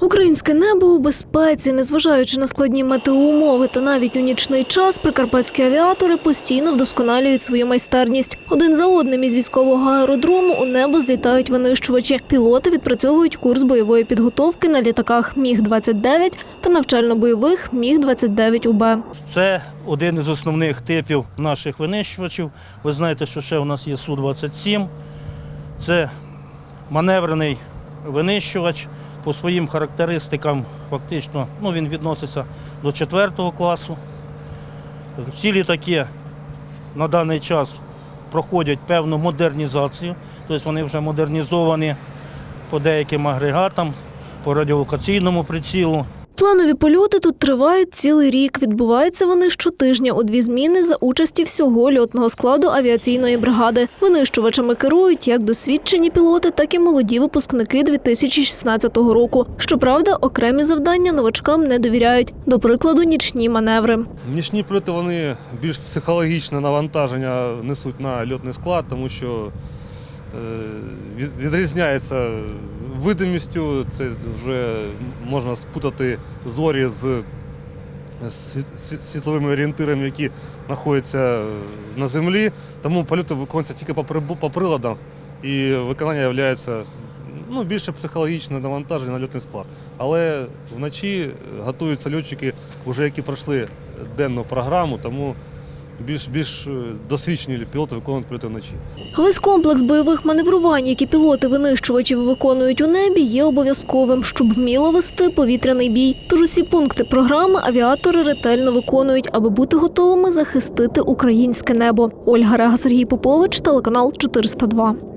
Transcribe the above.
Українське небо у безпеці, незважаючи на складні метеоумови та навіть у нічний час, прикарпатські авіатори постійно вдосконалюють свою майстерність. Один за одним із військового аеродрому у небо злітають винищувачі. Пілоти відпрацьовують курс бойової підготовки на літаках Міг-29 та навчально-бойових Міг-29 УБ. Це один із основних типів наших винищувачів. Ви знаєте, що ще у нас є Су-27. Це маневрений винищувач. По своїм характеристикам фактично ну, він відноситься до 4 класу. Всі літаки на даний час проходять певну модернізацію, тобто вони вже модернізовані по деяким агрегатам, по радіолокаційному прицілу. Планові польоти тут тривають цілий рік. Відбуваються вони щотижня у дві зміни за участі всього льотного складу авіаційної бригади. Винищувачами керують як досвідчені пілоти, так і молоді випускники 2016 року. Щоправда, окремі завдання новачкам не довіряють. До прикладу, нічні маневри. Нічні польоти вони більш психологічне навантаження несуть на льотний склад, тому що е, відрізняється видимістю, це вже можна спутати зорі з світ- світ- світловими орієнтирами, які знаходяться на землі. Тому польоти виконуються тільки по приладам, і виконання є ну, більше психологічне навантаження на льотний склад. Але вночі готуються льотчики, вже які пройшли денну програму, тому більш, більш е, досвідчені пілоти виконують польоти вночі. Весь комплекс бойових маневрувань, які пілоти винищувачів виконують у небі, є обов'язковим, щоб вміло вести повітряний бій. Тож усі пункти програми авіатори ретельно виконують, аби бути готовими захистити українське небо. Ольга Рега, Сергій Попович, телеканал 402.